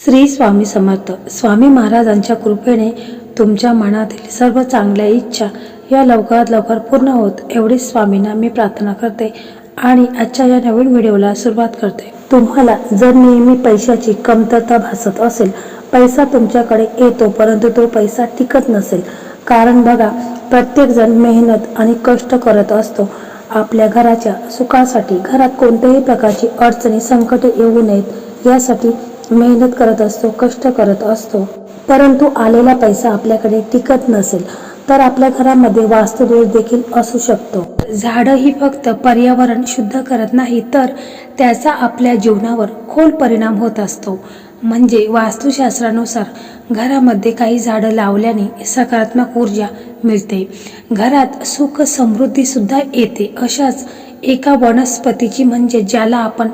श्री स्वामी समर्थ. स्वामी महाराजांच्या कृपेने तुमच्या मनातील सर्व चांगल्या इच्छा या लवकरात लवकर पूर्ण होत एवढीच स्वामींना मी प्रार्थना करते आणि आजच्या या नवीन व्हिडिओला सुरुवात करते. तुम्हाला जर नेहमी पैशाची कमतरता भासत असेल पैसा तुमच्याकडे येतो परंतु तो पैसा टिकत नसेल. कारण बघा प्रत्येकजण मेहनत आणि कष्ट करत असतो. आपल्या घराच्या सुखासाठी घरात कोणत्याही प्रकारची अडचणी संकटे येऊ नयेत. यासाठी मेहनत करत असतो कष्ट करत असतो. परंतु आलेला पैसा आपल्याकडे टिकत नसेल तर आपल्या घरामध्ये वास्तुदोष देखील असू शकतो. झाडं ही फक्त पर्यावरण शुद्ध करत नाही तर त्याचा आपल्या जीवनावर खोल परिणाम होत असतो. म्हणजे वास्तुशास्त्रानुसार घरामध्ये काही झाडं लावल्याने सकारात्मक ऊर्जा मिळते. घरात सुख समृद्धी सुद्धा येते. अशाच एका वनस्पतीची म्हणजे ज्याला आपण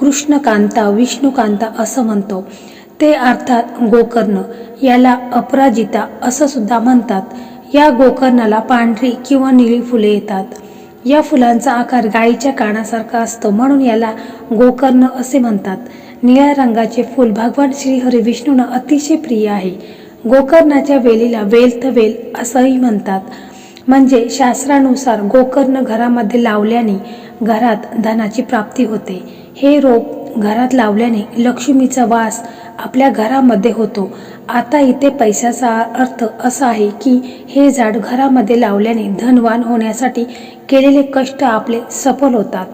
कृष्णकांता विष्णुकांता असं म्हणतो. ते अर्थात गोकर्ण. याला अपराजिता असं सुद्धा म्हणतात. या गोकर्णाला पांढरी किंवा निळी फुले येतात. या फुलांचा आकार गायीच्या कानासारखा असतो म्हणून याला गोकर्ण असे म्हणतात. निळ्या रंगाचे फूल भगवान श्री हरी विष्णूंना अतिशय प्रिय आहे. गोकर्णाच्या वेलीला वेल तर वेल असंही म्हणतात. म्हणजे शास्त्रानुसार गोकर्ण घरामध्ये लावल्याने घरात धनाची प्राप्ती होते. हे रोप घरात लावल्याने लक्ष्मीचा वास आपल्या घरामध्ये होतो. आता इथे पैशाचा अर्थ असा आहे की हे झाड घरामध्ये लावल्याने धनवान होण्यासाठी केलेले कष्ट आपले सफल होतात.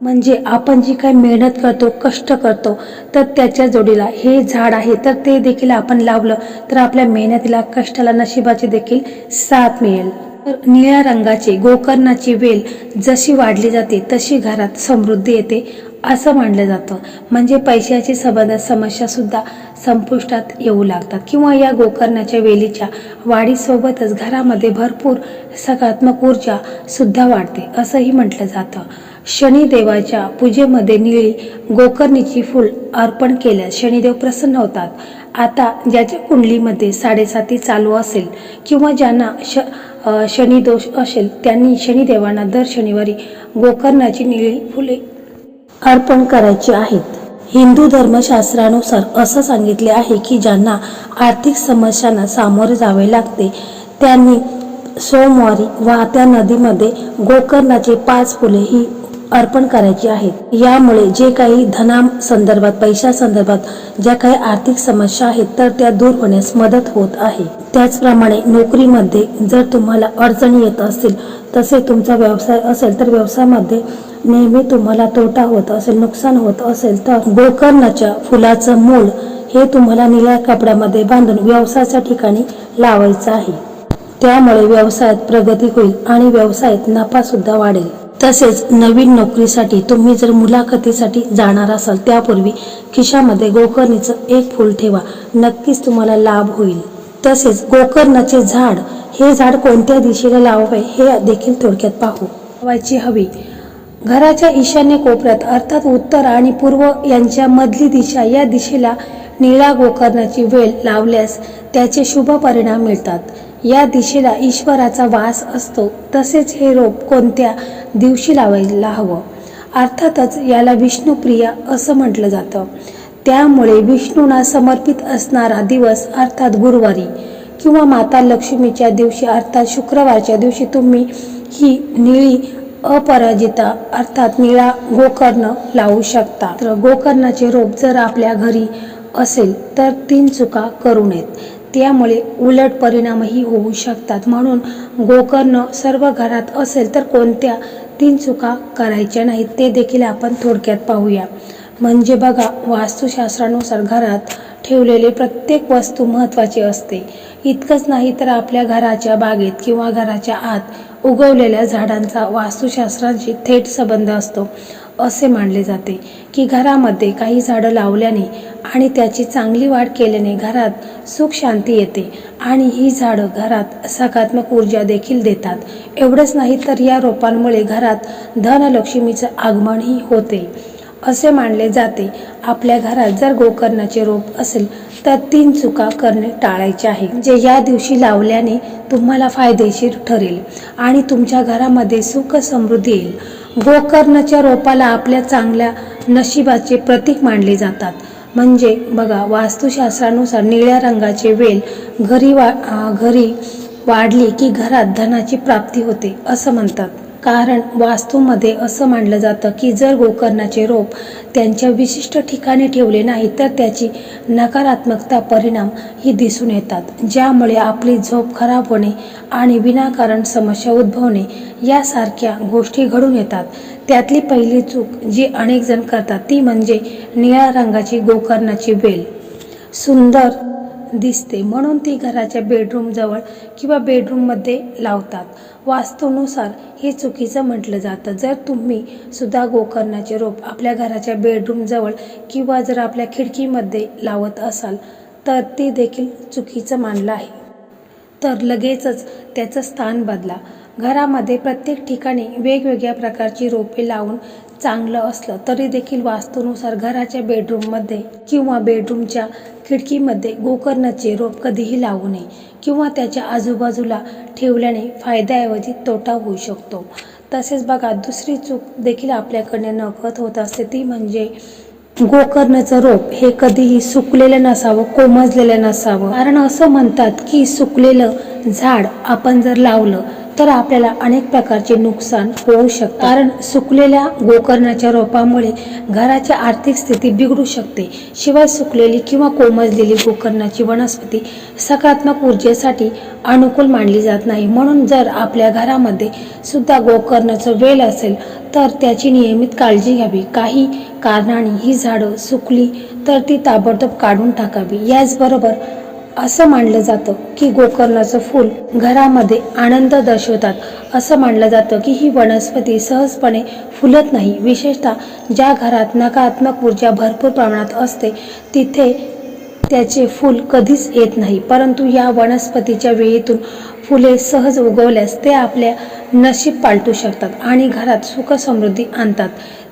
म्हणजे आपण जी काही मेहनत करतो कष्ट करतो तर त्याच्या जोडीला हे झाड आहे तर ते देखील आपण लावलं तर आपल्या मेहनतीला कष्टाला नशिबाची देखील साथ मिळेल. तर निळ्या रंगाचे गोकर्णाची वेल जशी वाढली जाते तशी घरात समृद्धी येते. असं मानलं जातं. म्हणजे पैशाची संबंध समस्या सुद्धा संपुष्टात येऊ लागतात. किंवा या गोकर्णाच्या वेलीच्या वाढीसोबतच घरामध्ये भरपूर सकारात्मक ऊर्जा सुद्धा वाढते असंही म्हटलं जातं. शनिदेवाच्या पूजेमध्ये निळी गोकर्णीची फूल अर्पण केल्यास शनिदेव प्रसन्न होतात. आता ज्याच्या कुंडलीमध्ये साडेसाती चालू असेल किंवा ज्यांना श शनिदोष असेल त्यांनी शनिदेवांना दर शनिवारी गोकर्णाची निळी फुले अर्पण करायची आहेत. हिंदू धर्मशास्त्रानुसार असं सांगितले आहे की ज्यांना आर्थिक समस्यांना सामोरे जावे लागते त्यांनी सोमवारी वाहत्या नदीमध्ये गोकर्णाचे पाच फुले ही अर्पण करायची आहेत. यामुळे जे काही धना संदर्भात पैशा संदर्भात ज्या काही आर्थिक समस्या आहेत तर त्या दूर होण्यास मदत होत आहे. त्याचप्रमाणे नोकरीमध्ये जर तुम्हाला अडचणी येत असतील तसे तुमचा व्यवसाय असेल तर व्यवसायामध्ये नेहमी तुम्हाला तोटा होत असेल नुकसान होत असेल तर गोकर्णाच्या फुलाचं मूळ हे तुम्हाला निळ्या कपड्यामध्ये बांधून व्यवसायाच्या ठिकाणी लावायचं आहे. त्यामुळे व्यवसायात प्रगती होईल आणि व्यवसायात नफा सुद्धा वाढेल. तसेच नवीन नोकरीसाठी तुम्ही जर मुलाखतीसाठी जाणार असाल त्यापूर्वी खिशामध्ये गोकर्णीचं एक फूल ठेवा. नक्कीच तुम्हाला लाभ होईल. तसेच गोकर्णाचे झाड हे झाड कोणत्या दिशेला लावावे हे देखील थोडक्यात पाहू. लावायची हवी. घराच्या ईशान्य कोपऱ्यात अर्थात उत्तर आणि पूर्व यांच्या मधली दिशा या दिशेला निळा गोकर्णाची वेल लावल्यास त्याचे शुभ परिणाम मिळतात. या दिशेला ईश्वराचा वास असतो तसेच हे रोप कोणत्या दिवशी लावायला हवं? अर्थातच याला विष्णुप्रिया असं म्हटलं जातं. त्यामुळे विष्णूंना समर्पित असणारा दिवस अर्थात गुरुवारी किंवा माता लक्ष्मीच्या दिवशी अर्थात शुक्रवारच्या दिवशी तुम्ही ही निळी अपराजिता अर्थात निळा गोकर्ण लावू शकता. तर गोकर्णाचे रोप जर आपल्या घरी असेल तर तीन चुका करू नयेत. त्यामुळे उलट परिणामही होऊ शकतात. म्हणून गोकर्ण सर्व घरात असेल तर कोणत्या तीन चुका करायच्या नाहीत ते देखील आपण थोडक्यात पाहूया. म्हणजे बघा वास्तुशास्त्रानुसार घरात ठेवलेले प्रत्येक वस्तू महत्त्वाची असते. इतकंच नाही तर आपल्या घराच्या बागेत किंवा घराच्या आत उगवलेल्या झाडांचा वास्तुशास्त्रांशी थेट संबंध असतो. असे मानले जाते की घरामध्ये काही झाडं लावल्याने आणि त्याची चांगली वाढ केल्याने घरात सुख शांती येते आणि ही झाडं घरात सकारात्मक ऊर्जा देखील देतात. एवढंच नाही तर या रोपांमुळे घरात धनलक्ष्मीचं आगमनही होते. असे मानले जाते आपल्या घरात जर गोकर्णाचे रोप असेल तर तीन चुका करणे टाळायचे आहे. जे या दिवशी लावल्याने तुम्हाला फायदेशीर ठरेल आणि तुमच्या घरामध्ये सुख समृद्धी येईल. गोकर्णच्या रोपाला आपल्या चांगल्या नशिबाचे प्रतीक मानले जातात. म्हणजे बघा वास्तुशास्त्रानुसार निळ्या रंगाचे वेल घरी वा घरी वाढली की घरात धनाची प्राप्ती होते असं म्हणतात. कारण वास्तूमध्ये असं मानलं जातं की जर गोकर्णाचे रोप त्यांच्या विशिष्ट ठिकाणी ठेवले नाही तर त्याची नकारात्मकता परिणाम ही दिसून येतात ज्यामुळे आपली झोप खराब होणे आणि विनाकारण समस्या उद्भवणे यासारख्या गोष्टी घडून येतात. त्यातली पहिली चूक जी अनेक जण करतात ती म्हणजे निळ्या रंगाची गोकर्णाची वेल. सुंदर दिसते. म्हणून ती घराच्या बेडरूमजवळ किंवा बेडरूममध्ये लावतात. वास्तूनुसार हे चुकीचं म्हटलं जातं. जर तुम्ही सुद्धा गोकर्णाचे रोप आपल्या घराच्या बेडरूमजवळ किंवा जर आपल्या खिडकीमध्ये लावत असाल तर ते देखील चुकीचं मानलं आहे. तर लगेचच त्याचं स्थान बदला. घरामध्ये प्रत्येक ठिकाणी वेगवेगळ्या प्रकारची रोपे लावून चांगलं असलं तरी देखील वास्तूनुसार घराच्या बेडरूममध्ये किंवा बेडरूमच्या खिडकीमध्ये गोकर्णाचे रोप कधीही लावू नये किंवा त्याच्या आजूबाजूला ठेवल्याने फायद्याऐवजी तोटा होऊ शकतो. तसेच बघा दुसरी चूक देखील आपल्याकडे नकळत होत असते ती म्हणजे गोकर्णाचं रोप हे कधीही सुकलेलं नसावं कोमजलेलं नसावं. कारण असं म्हणतात की सुकलेलं झाड आपण जर लावलं तर आपल्याला अनेक प्रकारचे नुकसान होऊ शकते. कारण सुकलेल्या गोकर्णाच्या रोपामुळे घराची आर्थिक स्थिती बिघडू शकते. शिवाय सुकलेली किंवा कोमजलेली गोकर्णाची वनस्पती सकारात्मक ऊर्जेसाठी अनुकूल मानली जात नाही. म्हणून जर आपल्या घरामध्ये सुद्धा गोकर्णाचं वेल असेल तर त्याची नियमित काळजी घ्यावी. काही कारणाने ही झाडं सुकली तर ती ताबडतोब काढून टाकावी. याचबरोबर असं मानलं जातं की गोकर्णाचं फूल घरामध्ये आनंद दर्शवतात. असं मानलं जातं की ही वनस्पती सहजपणे फुलत नाही. विशेषतः ज्या घरात नकारात्मक ऊर्जा भरपूर प्रमाणात असते तिथे त्याचे फूल कधीच येत नाही. परंतु या वनस्पतीच्या वेळेतून फुले सहज उगवल्यास ते आपल्या नशीब पालटू शकतात आणि घरात सुख समृद्धी आणतात.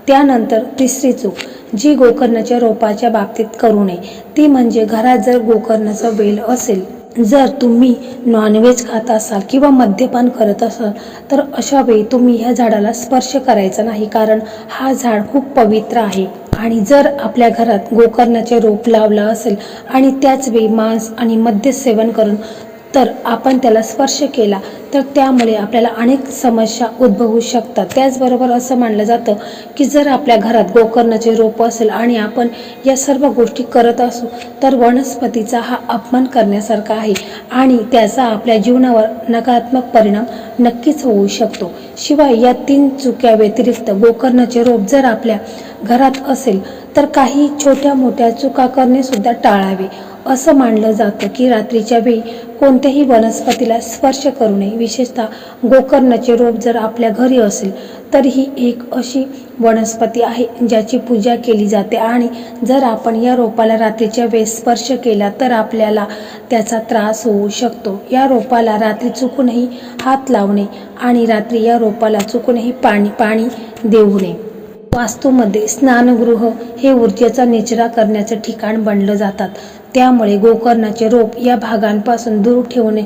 त्यानंतर तिसरी चूक जी गोकर्णाच्या रोपाच्या बाबतीत करू नये. ती म्हणजे घरात जर गोकर्णाचा वेल असेल जर तुम्ही नॉनव्हेज खात असाल किंवा मद्यपान करत असाल तर अशा वेळी तुम्ही ह्या झाडाला स्पर्श करायचा नाही कारण हा झाड खूप पवित्र आहे. आणि जर आपल्या घरात गोकर्णाचे रोप लावलं असेल आणि त्याच वेळी मांस आणि मद्य सेवन करून तर आपण त्याला स्पर्श केला तर त्यामुळे आपल्याला अनेक समस्या उद्भवू शकतात. त्याचबरोबर असं मानलं जातं की जर आपल्या घरात गोकर्णाचे रोप असेल आणि आपण या सर्व गोष्टी करत असू तर वनस्पतीचा हा अपमान करण्यासारखा आहे आणि त्याचा आपल्या जीवनावर नकारात्मक परिणाम नक्कीच होऊ शकतो. शिवाय या तीन चुक्या व्यतिरिक्त गोकर्णाचे रोप जर आपल्या घरात असेल तर काही छोट्या मोठ्या चुका करणे सुद्धा टाळावे. असं मानलं जातं की रात्रीच्या वेळी कोणत्याही वनस्पतीला स्पर्श करू नये. विशेषतः गोकर्णाचे रोप जर आपल्या घरी असेल तर ही एक अशी वनस्पती आहे ज्याची पूजा केली जाते. आणि जर आपण या रोपाला रात्रीच्या वेळेस स्पर्श केला तर आपल्याला त्याचा त्रास होऊ शकतो. या रोपाला रात्री चुकूनही हात लावणे आणि रात्री या रोपाला चुकूनही पाणी पाणी देऊ नये वास्तूमध्ये स्नानगृह हे ऊर्जेचा निचरा करण्याचं ठिकाण बनलं जातात. त्यामुळे गोकर्णाचे रोप या भागांपासून दूर ठेवणे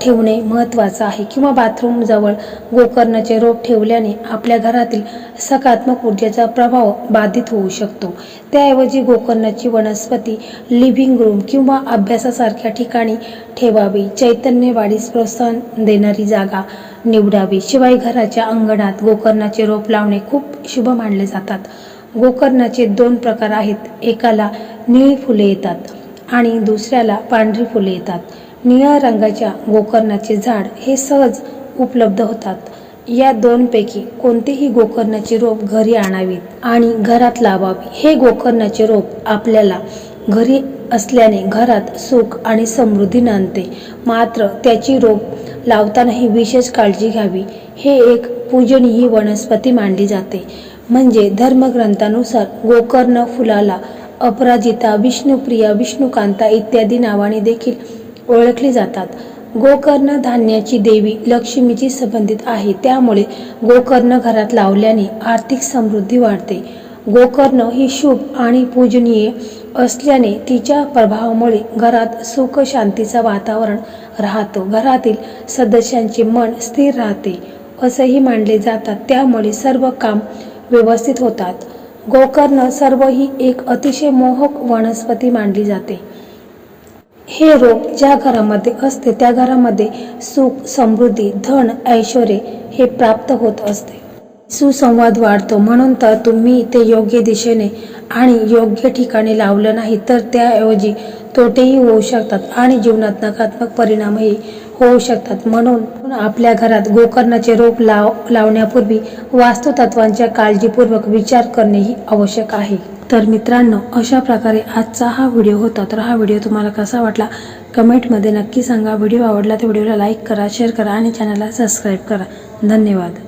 ठेवणे महत्त्वाचं आहे. किंवा बाथरूमजवळ गोकर्णाचे रोप ठेवल्याने आपल्या घरातील सकारात्मक ऊर्जेचा प्रभाव बाधित होऊ शकतो. त्याऐवजी गोकर्णाची वनस्पती लिव्हिंग रूम किंवा अभ्यासासारख्या ठिकाणी ठेवावी. चैतन्यवाढीस प्रोत्साहन देणारी जागा निवडावी. शिवाय घराच्या अंगणात गोकर्णाचे रोप लावणे खूप शुभ मानले जातात. गोकर्णाचे दोन प्रकार आहेत. एकाला निळी फुले येतात. आणि दुसऱ्याला पांढरी फुले येतात. निळ्या रंगाच्या गोकर्णाचे झाड हे सहज उपलब्ध होतात. या दोनपैकी कोणतेही गोकर्णाचे रोप घरी आणावीत आणि घरात लावावी. हे गोकर्णाचे रोप आपल्याला घरी असल्याने घरात सुख आणि समृद्धी नांदते. मात्र त्याची रोप लावतानाही विशेष काळजी घ्यावी. हे एक पूजनीय वनस्पती मानली जाते. म्हणजे धर्मग्रंथानुसार गोकर्ण फुलाला अपराजिता विष्णुप्रिया विष्णुकांता इत्यादी नावाने देखील ओळखली जातात. गोकर्ण धान्याची देवी लक्ष्मीची संबंधित आहे. त्यामुळे गोकर्ण घरात लावल्याने आर्थिक समृद्धी वाढते. गोकर्ण ही शुभ आणि पूजनीय असल्याने तिच्या प्रभावामुळे घरात सुख शांतीचं वातावरण राहतो. घरातील सदस्यांचे मन स्थिर राहते असंही मानले जातात. त्यामुळे सर्व काम व्यवस्थित होतात. गोकर्ण सर्व ही एक अतिशय मोहक वनस्पती मानली जाते. हे रोप ज्या घरामध्ये असते त्या घरामध्ये सुख समृद्धी धन ऐश्वर हे प्राप्त होत असते. सुसंवाद वाढतो म्हणून तर तुम्ही ते योग्य दिशेने आणि योग्य ठिकाणी लावलं नाही तर त्याऐवजी तोटेही होऊ शकतात आणि जीवनात नकारात्मक परिणामही होऊ शकतात. म्हणून आपल्या घरात गोकर्णाचे रोप लाव लावण्यापूर्वी वास्तुतत्वांच्या काळजीपूर्वक विचार करणेही आवश्यक आहे. तर मित्रांनो अशा प्रकारे आजचा हा व्हिडिओ होता. तर हा व्हिडिओ तुम्हाला कसा वाटला? कमेंटमध्ये नक्की सांगा. व्हिडिओ आवडला तर व्हिडिओला लाईक करा शेअर करा आणि चॅनलला सबस्क्राईब करा. धन्यवाद.